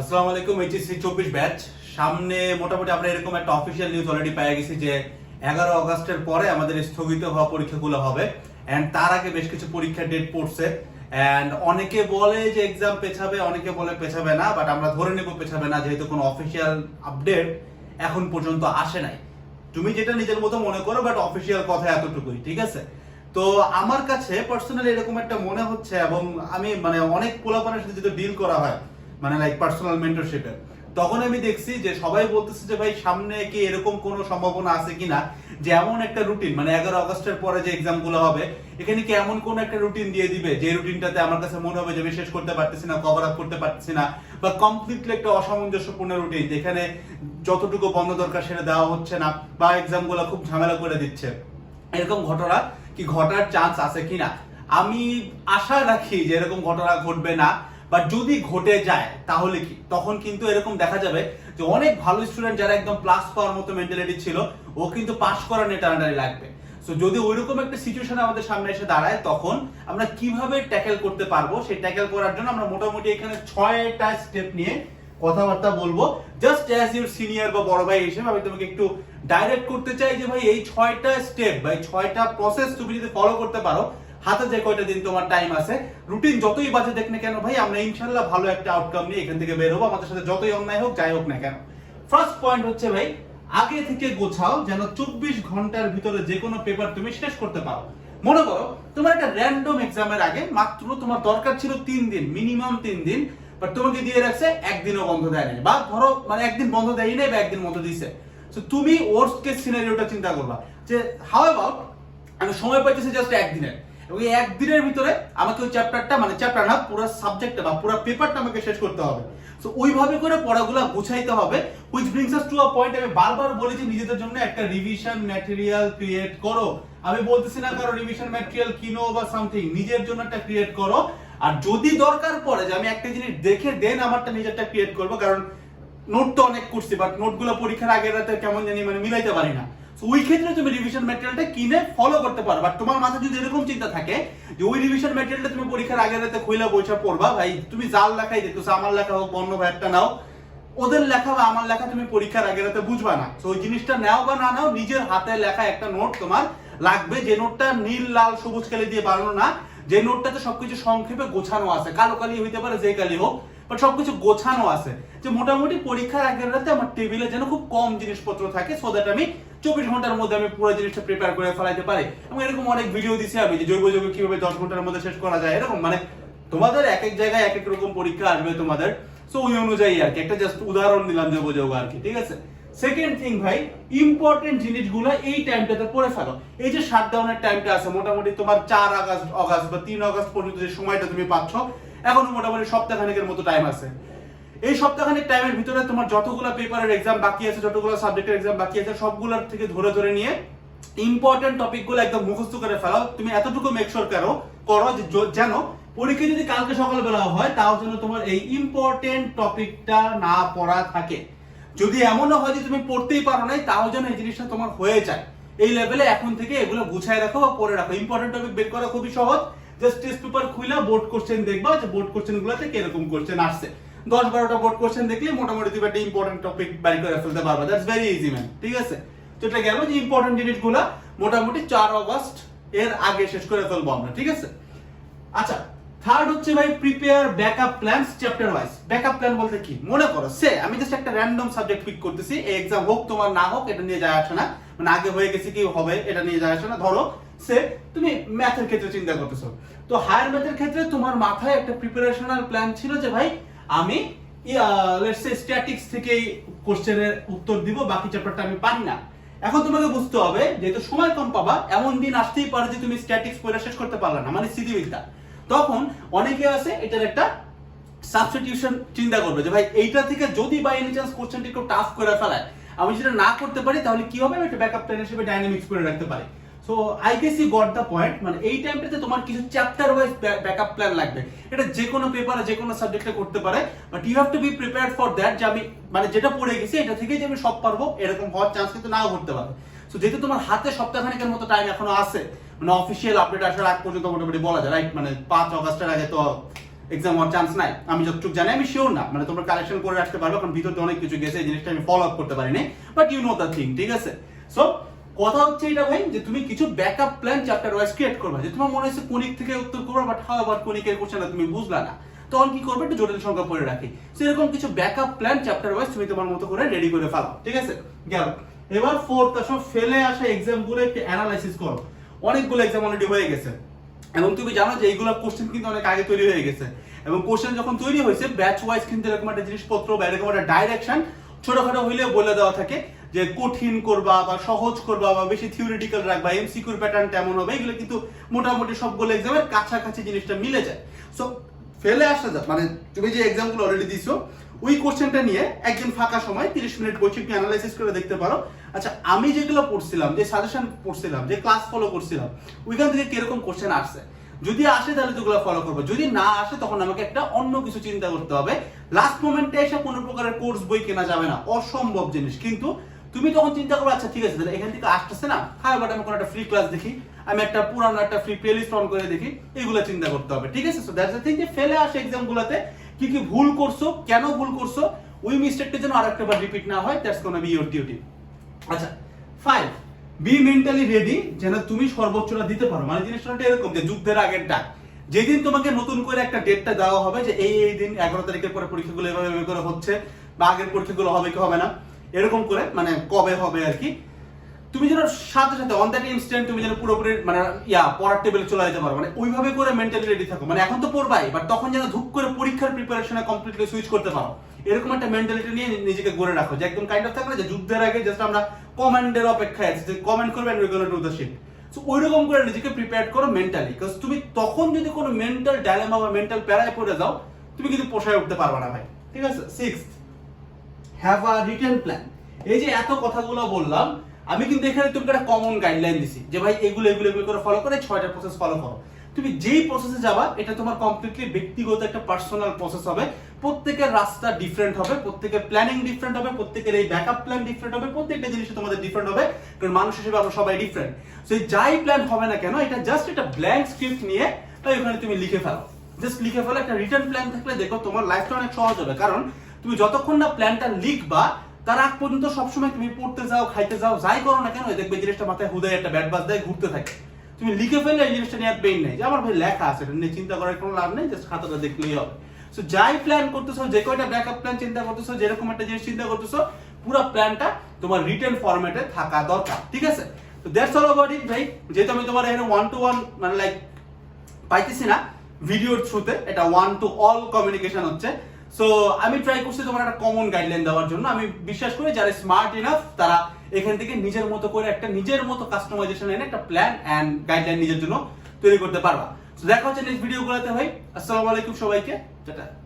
আসসালামু আলাইকুম, এইচএসসি চব্বিশ ব্যাচ। সামনে মোটামুটি আমরা এরকম একটা অফিসিয়াল নিউজ অলরেডি পেয়ে গেছি যে এগারো আগস্টের পরে আমাদের স্থগিত হওয়া পরীক্ষাগুলো হবে। অ্যান্ড তার আগে বেশ কিছু পরীক্ষার ডেট পড়ছে। অ্যান্ড অনেকে বলে যে এক্সাম পেছাবে, অনেকে বলে পেছাবে না বাট আমরা ধরে নেব পেছাবে না, যেহেতু কোনো অফিসিয়াল আপডেট এখন পর্যন্ত আসে নাই। তুমি যেটা নিজের মতো মনে করো বাট অফিসিয়াল কথা এতটুকুই, ঠিক আছে? তো আমার কাছে পার্সোনালি এরকম একটা মনে হচ্ছে এবং আমি মানে অনেক পোলাপানের সাথে যদি ডিল করা হয় মানে লাইক পার্সোনাল মেন্টরশিপে তখন আমি দেখছি যে সবাই বলতেছে যে ভাই, সামনে কি এরকম কোনো সম্ভাবনা আছে কিনা? যে এমন একটা রুটিন মানে এগারো আগস্টের পরে যে এক্সামগুলো হবে, এখানে কি এমন কোন একটা রুটিন দিয়ে দিবে? যে রুটিনটাতে আমার কাছে মনে হবে যে আমি শেষ করতে পারতেছি না কভার আপ করতে পারতেছি না, বা কমপ্লিটলি একটা অসামঞ্জস্যপূর্ণ রুটিন যেখানে যতটুকু বন্ধ দরকার সেটা দেওয়া হচ্ছে না, বা এক্সামগুলো খুব ঝামেলা করে দিচ্ছে। এরকম ঘটনা কি ঘটার চান্স আছে কিনা? আমি আশা রাখি যে এরকম ঘটনা ঘটবে না। বাট যদি ঘটে যায়, তাহলে কি? তখন কিন্তু এরকম দেখা যাবে যে অনেক ভালো স্টুডেন্ট যারা একদম প্লাস পাওয়ার মতো মেন্টালিটি ছিল, ও কিন্তু পাস করার নিয়ে টানাটানি লাগবে। সো যদি ওইরকম একটা সিচুয়েশন আমাদের সামনে এসে দাঁড়ায়, তখন আমরা কীভাবে ট্যাকেল করতে পারব? সেই ট্যাকেল করার জন্য আমরা মোটামুটি এখানে ছয়টা স্টেপ নিয়ে কথাবার্তা বলব। জাস্ট অ্যাজ ইউর সিনিয়র বা বড় ভাই হিসেবে আমি তোমাকে একটু ডাইরেক্ট করতে চাই যে ভাই, এই ছয়টা স্টেপ বা এই ছয়টা প্রসেস তুমি যদি ফলো করতে পারো হাতে যে কয়টা দিন তোমার টাইম আছে রুটিন যতই বাজে দেখ না কেন ভাই, আমরা ইনশাল্লাহ ভালো একটা আউটকাম নিয়ে এখান থেকে বের হব। আমাদের সাথে যতই অন্যায় হোক, যাই হোক না কেন। ফার্স্ট পয়েন্ট হচ্ছে ভাই, আগে থেকে গোছাও যেন চব্বিশ ঘণ্টার ভিতরে যে কোনো পেপার তুমি শেষ করতে পারো। মনে করো, তোমার একটা র্যান্ডম এক্সামের আগে মাত্র তোমার দরকার ছিল তিন দিন মিনিমাম তিন দিন বাট তোমাকে দিয়ে রাখছে একদিনও বন্ধ দেয়নি। বা ধরো মানে একদিন বন্ধ দেয় নাই বা একদিন বন্ধ দিছে। তো তুমি ওয়ার্স্ট কেস সিনারিওটা চিন্তা করবা। যে হাউ অ্যাবাউট আমি সময় পাইতেছি জাস্ট একদিনের। এবং একদিনের ভিতরে আমাকে ওই চ্যাপ্টারটা মানে চ্যাপ্টার না, পুরো সাবজেক্টটা বা পুরো পেপারটা আমাকে শেষ করতে হবে। সো ওইভাবে করে পড়াগুলো গুছাইতে হবে brings us to a point আমি বারবার নিজেদের জন্য একটা রিভিশন ম্যাটেরিয়াল ক্রিয়েট করো। আমি বলতেছি না কারও রিভিশন ম্যাটেরিয়াল কিনো বা সামথিং নিজের জন্য একটা ক্রিয়েট করো। আর যদি দরকার পড়ে যে আমি একটা জিনিস দেখে দেন আমারটা নিজেরটা ক্রিয়েট করব, কারণ নোট তো অনেক করছি বাট নোটগুলো পরীক্ষার আগের রাতে কেমন জানি মানে মিলাইতে পারি না। ওই ক্ষেত্রে তুমি রিভিশন ম্যাটেরিয়ালটা কিনে ফলো করতে পারো। তোমার মাথায় যদি এরকম চিন্তা থাকে যে ওই রিভিশন ম্যাটেরিয়ালটা তুমি পরীক্ষার রাতে পড়বা, ভাই, তুমি যার লেখাই আমার লেখা হোক ভাইয়েরটা নাও, ওদের লেখা বা আমার লেখা তুমি পরীক্ষার আগের রাতে বুঝবা না। ওই জিনিসটা নাও বা না নাও, নিজের হাতে লেখা একটা নোট তোমার লাগবে। যে নোটটা নীল, লাল, সবুজ কালি দিয়ে বানানো না, যে নোটটাতে সবকিছু সংক্ষেপে গোছানো আছে। কালো কালি হইতে পারে, যে কালি হোক। বাট সবকিছু গোছানো আছে। যে মোটামুটি পরীক্ষার আগের রাতে আমার টেবিলে যেন খুব কম জিনিসপত্র থাকে সো দ্যাট আমি চব্বিশ ঘণ্টার মধ্যে আমি পুরো জিনিসটা প্রিপেয়ার করে ফেলাইতে পারি। এবং এরকম অনেক ভিডিও দিছি আমি, যে জৈব যৌগ কীভাবে দশ ঘণ্টার মধ্যে শেষ করা যায়, এরকম। মানে তোমাদের এক এক জায়গায় এক এক রকম পরীক্ষা আসবে তোমাদের। সো ওই অনুযায়ী আর কি, একটা জাস্ট উদাহরণ দিলাম জৈব যৌগ আর কি, ঠিক আছে? সেকেন্ড থিং ভাই ইম্পর্টেন্ট জিনিসগুলো এই টাইমটাতে পড়ে ফেলো। এই যে শাটডাউনের টাইমটা আছে, মোটামুটি তোমার চার আগস্ট, অগাস্ট বা তিন আগস্ট পর্যন্ত যে সময়টা তুমি পাচ্ছ এখনও মোটামুটি সপ্তাহখানেকের মতো টাইম আছে। এই সপ্তাহখানেক টাইমের ভিতরে তোমার যতগুলো পেপারের এক্সাম বাকি আছে, যতগুলো সাবজেক্টের এক্সাম বাকি আছে, সবগুলোর থেকে ধরে ধরে নিয়ে ইম্পর্টেন্ট টপিকগুলো একদম মুখস্থ করে ফেলাও। তুমি এতটুকু মেক শিওর করো করো যেন পরীক্ষা যদি কালকে সকালবেলা হয়, তাও যেন তোমার এই ইম্পর্টেন্ট টপিকটা না পড়া থাকে। যদি এমনও হয় যে তুমি পড়তেই পারো নাই, তাও যেন এই জিনিসটা তোমার হয়ে যায়। এই লেভেলে এখন থেকে এগুলো গুছায় রাখো বা পড়ে রাখো। ইম্পর্টেন্ট টপিক বের করা খুবই সহজ। জাস্ট টেস্ট পেপার খুইলা বোর্ড কোশ্চেন দেখবা যে বোর্ড কোশ্চেন গুলোতে কীরকম কোশ্চেন আসছে। দশ বারোটা বোর্ড কোশ্চেন দেখলে মোটামুটি তুমি একটা ইম্পর্টেন্ট টপিক বাড়ি করে ফেলতে পারবে। দ্যাটস ভেরি ইজি ম্যান ঠিক আছে? তো এটা গেল যে ইম্পর্টেন্ট জিনিসগুলো মোটামুটি চার অগস্ট এর আগে শেষ করে ফেলব আমরা, ঠিক আছে? আচ্ছা থার্ড হচ্ছে ভাই prepare backup plans chapter wise backup plan বলতে কি? মনে করো, সে, আমি জাস্ট একটা র্যান্ডম সাবজেক্ট পিক করতেছি এক্সাম হোক তোমার না হোক, এটা নিয়ে যায় আসে না। মানে আগে হয়ে গেছে কি হবে, এটা নিয়ে যায় আসে না। ধরো সে তুমি ম্যাথের ক্ষেত্রে চিন্তা করতেছো। তো হায়ার ম্যাথের ক্ষেত্রে তোমার মাথায় একটা প্রিপারেশনাল প্ল্যান ছিল যে ভাই, আমি স্ট্যাটিক্স থেকে কোশ্চেনের উত্তর দিব, বাকি চ্যাপ্টারটা আমি পারি না। এখন তোমাকে বুঝতে হবে, যেহেতু সময় কম পাবা, এমন দিন আসতেই পারে যে তুমি স্ট্যাটিক্স শেষ করতে না মানে তখন অনেকে আছে, এটার একটা সাবস্টিটিউশন চিন্তা করবে, যে ভাই, এইটা থেকে যদি বাই এনি চান্স কোশ্চেনটি একটু টাফ করে ফেলায়, আমি যেটা না করতে পারি, তাহলে কি হবে? আমি একটা ব্যাকআপ প্ল্যান হিসেবে ডাইনামিক্স করে রাখতে পারি। So I guess you got the point মানে এই টাইমটাতে তোমার কিছু চ্যাপ্টার ওয়াইজ প্ল্যান লাগবে। এটা যে কোনো পেপারে যে কোনো সাবজেক্টে করতে পারে। But you have to be for that যে আমি মানে যেটা পড়ে গেছি, এটা যে আমি সব পারব, এরকম হওয়ার চান্স কিন্তু নাও করতে পারে। সো যেহেতু তোমার হাতে সপ্তাহখানেকের মতো টাইম এখনও আছে মানে অফিসিয়াল আপডেট আসার আগ পর্যন্ত মোটামুটি বলা যায় রাইট মানে পাঁচ অগস্টের আগে তো এক্সাম হওয়ার চান্স নাই। আমি যতটুকু জানি, আমি শিওর না। মানে তোমরা কালেকশন করে রাখতে পারবে, কারণ ভিতরে অনেক কিছু গেছে, এই জিনিসটা আমি ফলো আপ করতে পারিনি। But you know the thing ঠিক আছে? সো কথা হচ্ছে এটা ভাই যে তুমি কিছু backup plan chapter wise create করবে। যে তোমার মনে হচ্ছে কোনিক থেকে উত্তর করবে বাট হাউ আবার কোনিকের কোশ্চেনটা তুমি বুঝলা না। তখন কি করবে? একটু জটিল সংখ্যা পড়ে রাখি। So, এরকম কিছু ব্যাকআপ প্ল্যান চ্যাপ্টার ওয়াইজ তুমি তোমার মতো করে রেডি করে ফেলাও ঠিক আছে? গেল। এবার ফোর্থ আসো ফেলে আসা এক্সামগুলো একটু অ্যানালাইসিস করো। অনেকগুলো এক্সাম অলরেডি হয়ে গেছে। এবং তুমি জানো যে এইগুলো কোশ্চেন কিন্তু অনেক আগে তৈরি হয়ে গেছে। এবং কোশ্চেন যখন তৈরি হয়েছে ব্যাচ ওয়াইজ কিন্তু এরকম একটা জিনিসপত্র বা এরকম একটা ডাইরেকশন ছোটখাটো হইলেও বলে দেওয়া থাকে। যে কঠিন করবা বা সহজ করবা বা বেশি থিওরিটিক্যাল রাখবা এমসিকিউর প্যাটার্ন কেমন হবে, এগুলো কিন্তু মোটামুটি সবগুলো এক্সামের কাছাকাছি জিনিসটা মিলে যায়। সো ফেলে আসা যাক মানে তুমি যে এক্সামগুলো অলরেডি দিছো, ওই কোশ্চেনটা নিয়ে একদিন ফাঁকা সময় 30 মিনিট বসে একটু অ্যানালাইসিস করে দেখতে পারো। আচ্ছা আমি যেগুলো পড়ছিলাম, যে সাজেশন পড়ছিলাম, যে ক্লাস ফলো করছিলাম, ওইখান থেকে কীরকম কোশ্চেন আসছে? যদি আসে তাহলে তোগুলো ফলো করব, যদি না আসে তখন আমাকে একটা অন্য কিছু চিন্তা করতে হবে। লাস্ট মোমেন্টে এসে কোনো প্রকারের কোর্স বই কেনা যাবে না, অসম্ভব জিনিস। কিন্তু তুমি তখন চিন্তা করো আচ্ছা ঠিক আছে, তাহলে এখান থেকে আসতেছে না বাট আমি কোনো একটা ফ্রি ক্লাস দেখি, আমি একটা পুরানো একটা ফ্রি প্লেলিস্ট অন করে দেখি, এগুলো চিন্তা করতে হবে, ঠিক আছে? সো দ্যাটস দ্য থিং যে ফেলে আসে এক্সাম গুলাতে, কি কি ভুল করছ, কেন ভুল করছ, ওই মিস্টেকটা যেন আরেকটা বার রিপিট না হয় that's gonna be your duty আচ্ছা ফাইভ বি মেন্টালি রেডি যেন তুমি সর্বোচ্চটা দিতে পারো। মানে জিনিসটা এরকম যে যুদ্ধের আগের ডাক যেদিন তোমাকে নতুন করে একটা ডেটটা দেওয়া হবে যে এই এই দিন এগারো তারিখের পরে পরীক্ষাগুলো এভাবে করে হচ্ছে, বা আগের পরীক্ষাগুলো হবে কি হবে না এরকম করে মানে কবে হবে আর কি। তুমি যেন সাথে সাথে অন দ্যাট ইনস্ট্যান্ট তুমি যেন পুরোপুরি মানে ইয়া, পড়ার টেবিলে চলে যেতে পারো। মানে ওইভাবে করে মেন্টালি রেডি থাকো। মানে এখন তো পড়বাই বাট তখন যেন ধুপ করে পরীক্ষার প্রিপারেশনে কমপ্লিটলি সুইচ করতে পারো। এরকম একটা মেন্টালিটি নিয়ে নিজেকে গড়ে রাখো, যে একদম কাইন্ড অফ থাকে না যে যুদ্ধের আগে জাস্ট আমরা কমান্ডের অপেক্ষায় আছি, যে কমেন্ট করবে and we gonna do the sheet so ওইরকম করে নিজেকে প্রিপেয়ার করো মেন্টালি বিকজ তুমি তখন যদি কোনো মেন্টাল ডায়লেমা বা মেন্টাল প্যারায় পড়ে যাও, তুমি কিন্তু পোষায় উঠতে পারবে না ভাই। ঠিক আছে? Sixth have a written plan এই যে এত কথাগুলো বললাম, আমি কিন্তু এখানে তুমি একটা কমন গাইডলাইন দিছি যে ভাই এগুলো এগুলো এগুলো করে ফলো করে ছয়টা প্রসেস ফলো করো। তুমি যেই প্রসেসে যাবা, এটা তোমার কমপ্লিটলি ব্যক্তিগত একটা পার্সোনাল প্রসেস হবে। প্রত্যেকের রাস্তা ডিফারেন্ট হবে, প্রত্যেকের প্ল্যানিং ডিফারেন্ট হবে, প্রত্যেকের এই ব্যাকআপ প্ল্যান ডিফারেন্ট হবে, প্রত্যেকটা জিনিস তোমাদের ডিফারেন্ট হবে, কারণ মানুষ হিসেবে আমরা সবাই ডিফারেন্ট সো যাই প্ল্যান হবে না কেন, এটা জাস্ট একটা ব্ল্যাঙ্ক স্ক্রিপ্ট নিয়ে তাই ওখানে তুমি লিখে ফেলো। জাস্ট লিখে ফেলো, একটা রিটার্ন প্ল্যান থাকলে দেখো তোমার লাইফটা অনেক সহজ হবে। কারণ তুমি যতক্ষণ না প্ল্যানটা লিখবা, তার আগ পর্যন্ত সবসময় তুমি পড়তে যাও, খাইতে যাও, যাই করো না কেন দেখবে জিনিসটা মাথায় হুদায় একটা ব্যাট বাজ দেয়, ঘুরতে থাকে। তুমি লিখে ফেললে এই জিনিসটা নিয়ে আর পেইন নেই। যে আমার ভাই লেখা আছে, এটা নিয়ে চিন্তা করার কোনো লাভ নেই জাস্ট খাতাটা দেখলেই হবে। সো যাই প্ল্যান করতেছো, যে কয়টা ব্যাকআপ প্ল্যান চিন্তা করতেছো, যেরকম একটা জিনিস চিন্তা করতেছো, পুরো প্ল্যানটা তোমার রিটেন ফরম্যাটে থাকা দরকার, ঠিক আছে? তো দ্যাটস অল অ্যাবাউট ইট ভাই। যেহেতু আমি তোমার এখানে ওয়ান টু ওয়ান মানে লাইক পাইতেছি না ভিডিওর থ্রুতে এটা ওয়ান টু অল কমিউনিকেশন হচ্ছে। সো আমি ট্রাই করছি তোমার একটা কমন গাইডলাইন দেওয়ার জন্য। আমি বিশ্বাস করি যারা স্মার্ট ইনাফ তারা এখান থেকে নিজের মতো করে একটা নিজের মতো কাস্টমাইজেশন এনে একটা প্ল্যান অ্যান্ড গাইডলাইন নিজের জন্য তৈরি করতে পারবা। দেখা হচ্ছে নেক্সট ভিডিওগুলোতে ভাই। আসসালামু আলাইকুম সবাইকে। টাটা।